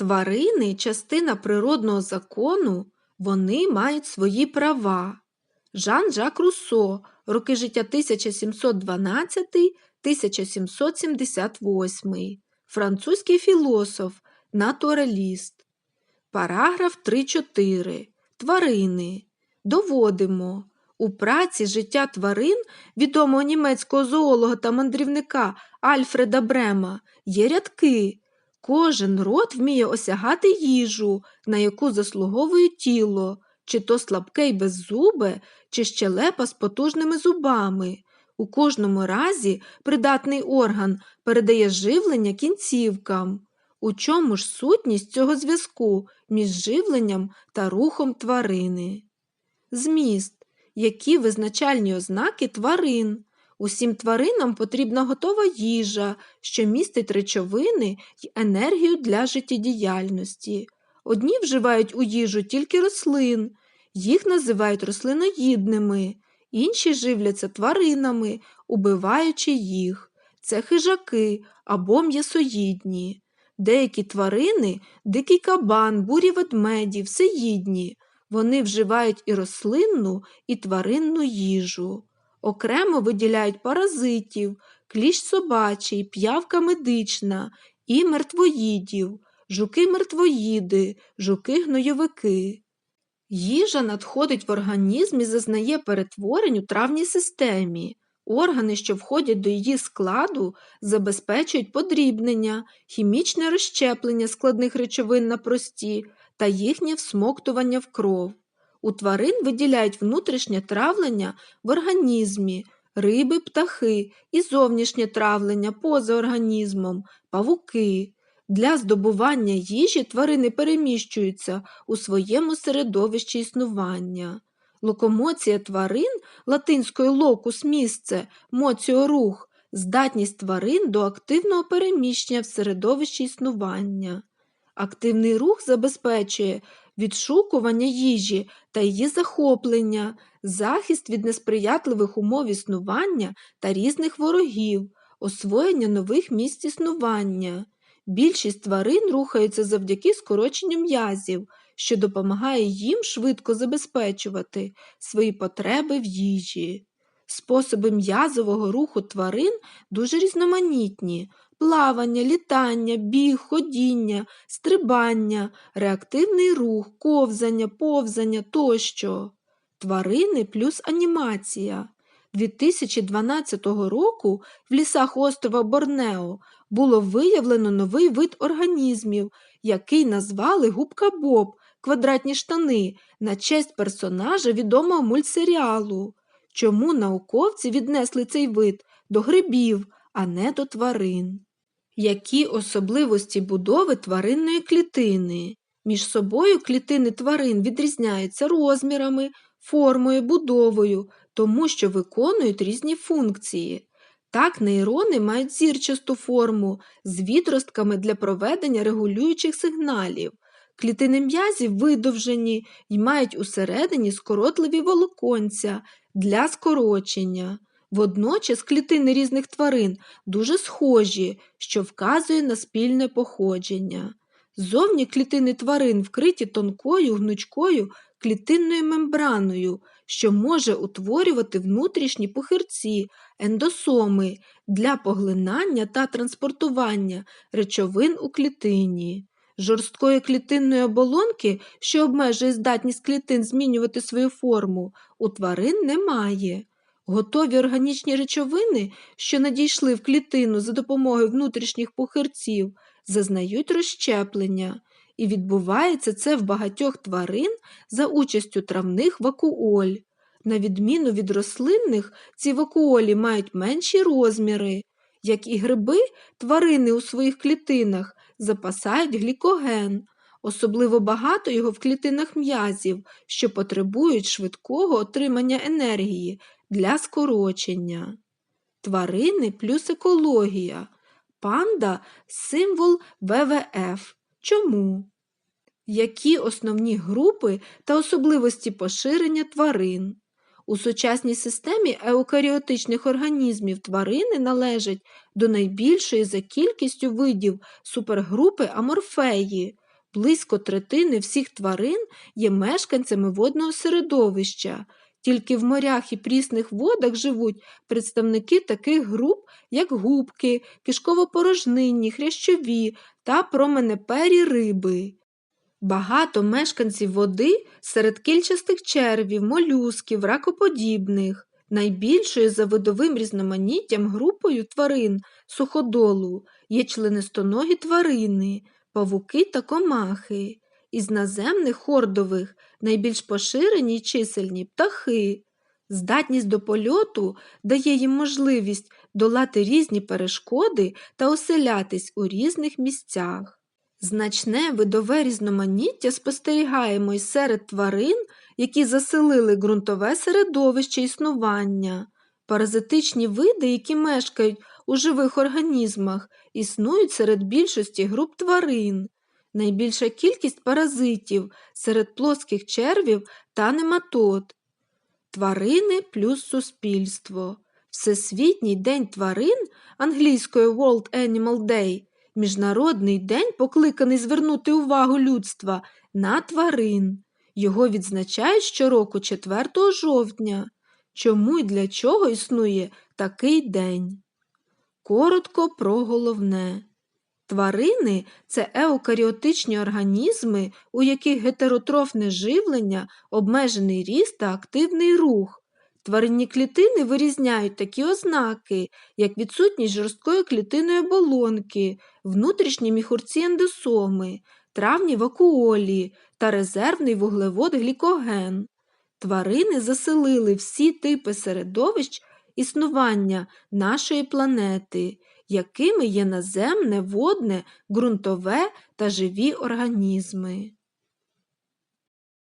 Тварини частина природного закону, вони мають свої права. Жан-Жак Руссо, роки життя 1712-1778, французький філософ, натураліст. Параграф 3.4. Тварини. Доводимо. У праці життя тварин відомого німецького зоолога та мандрівника Альфреда Брема є рядки. Кожен род вміє осягати їжу, на яку заслуговує тіло, чи то слабке й беззубе, чи щелепа з потужними зубами. У кожному разі придатний орган передає живлення кінцівкам. У чому ж сутність цього зв'язку між живленням та рухом тварини? Зміст. Які визначальні ознаки тварин? Усім тваринам потрібна готова їжа, що містить речовини й енергію для життєдіяльності. Одні вживають у їжу тільки рослин, їх називають рослиноїдними, інші живляться тваринами, убиваючи їх. Це хижаки або м'ясоїдні. Деякі тварини, дикий кабан, бурі ведмеді, всеїдні. Вони вживають і рослинну, і тваринну їжу. Окремо виділяють паразитів, кліщ собачий, п'явка медична і мертвоїдів, жуки-мертвоїди, жуки-гнойовики. Їжа надходить в організм і зазнає перетворень у травній системі. Органи, що входять до її складу, забезпечують подрібнення, хімічне розщеплення складних речовин на прості та їхнє всмоктування в кров. У тварин виділяють внутрішнє травлення в організмі, риби, птахи і зовнішнє травлення поза організмом, павуки. Для здобування їжі тварини переміщуються у своєму середовищі існування. Локомоція тварин латинською локус місце, моціо рух, здатність тварин до активного переміщення в середовищі існування. Активний рух забезпечує відшукування їжі та її захоплення, захист від несприятливих умов існування та різних ворогів, освоєння нових місць існування. Більшість тварин рухаються завдяки скороченню м'язів, що допомагає їм швидко забезпечувати свої потреби в їжі. Способи м'язового руху тварин дуже різноманітні, плавання, літання, біг, ходіння, стрибання, реактивний рух, ковзання, повзання тощо. Тварини плюс анімація. 2012 року в лісах острова Борнео було виявлено новий вид організмів, який назвали губка Боб, квадратні штани, на честь персонажа відомого мультсеріалу. Чому науковці віднесли цей вид до грибів, а не до тварин? Які особливості будови тваринної клітини? Між собою клітини тварин відрізняються розмірами, формою, будовою, тому що виконують різні функції. Так, нейрони мають зірчасту форму з відростками для проведення регулюючих сигналів. Клітини м'язів видовжені і мають усередині скоротливі волоконця для скорочення. Водночас клітини різних тварин дуже схожі, що вказує на спільне походження. Зовні клітини тварин вкриті тонкою гнучкою клітинною мембраною, що може утворювати внутрішні пухирці, ендосоми для поглинання та транспортування речовин у клітині. Жорсткої клітинної оболонки, що обмежує здатність клітин змінювати свою форму, у тварин немає. Готові органічні речовини, що надійшли в клітину за допомогою внутрішніх пухирців, зазнають розщеплення, і відбувається це в багатьох тварин за участю травних вакуоль. На відміну від рослинних, ці вакуолі мають менші розміри. Як і гриби, тварини у своїх клітинах запасають глікоген, особливо багато його в клітинах м'язів, що потребують швидкого отримання енергії для скорочення. Тварини плюс екологія. Панда символ ВВФ. Чому? Які основні групи та особливості поширення тварин? У сучасній системі еукаріотичних організмів тварини належать до найбільшої за кількістю видів супергрупи аморфеї. Близько третини всіх тварин є мешканцями водного середовища. Тільки в морях і прісних водах живуть представники таких груп, як губки, кишковопорожнинні, хрящові та променепері риби. Багато мешканців води серед кільчастих червів, молюсків, ракоподібних. Найбільшою за видовим різноманіттям групою тварин суходолу є членистоногі тварини, павуки та комахи. Із наземних хордових найбільш поширені й чисельні птахи. Здатність до польоту дає їм можливість долати різні перешкоди та оселятись у різних місцях. Значне видове різноманіття спостерігаємо й серед тварин, які заселили ґрунтове середовище існування. Паразитичні види, які мешкають у живих організмах, існують серед більшості груп тварин. Найбільша кількість паразитів серед плоских червів та нематод. Тварини плюс суспільство. Всесвітній день тварин англійською World Animal Day Міжнародний день покликаний звернути увагу людства на тварин. Його відзначають щороку 4 жовтня. Чому і для чого існує такий день? Коротко про головне. Тварини це еукаріотичні організми, у яких гетеротрофне живлення, обмежений ріст та активний рух. Тваринні клітини вирізняють такі ознаки, як відсутність жорсткої клітинної оболонки, внутрішні міхурці ендосоми, травні вакуолі та резервний вуглевод глікоген. Тварини заселили всі типи середовищ існування нашої планети, якими є наземне, водне, ґрунтове та живі організми.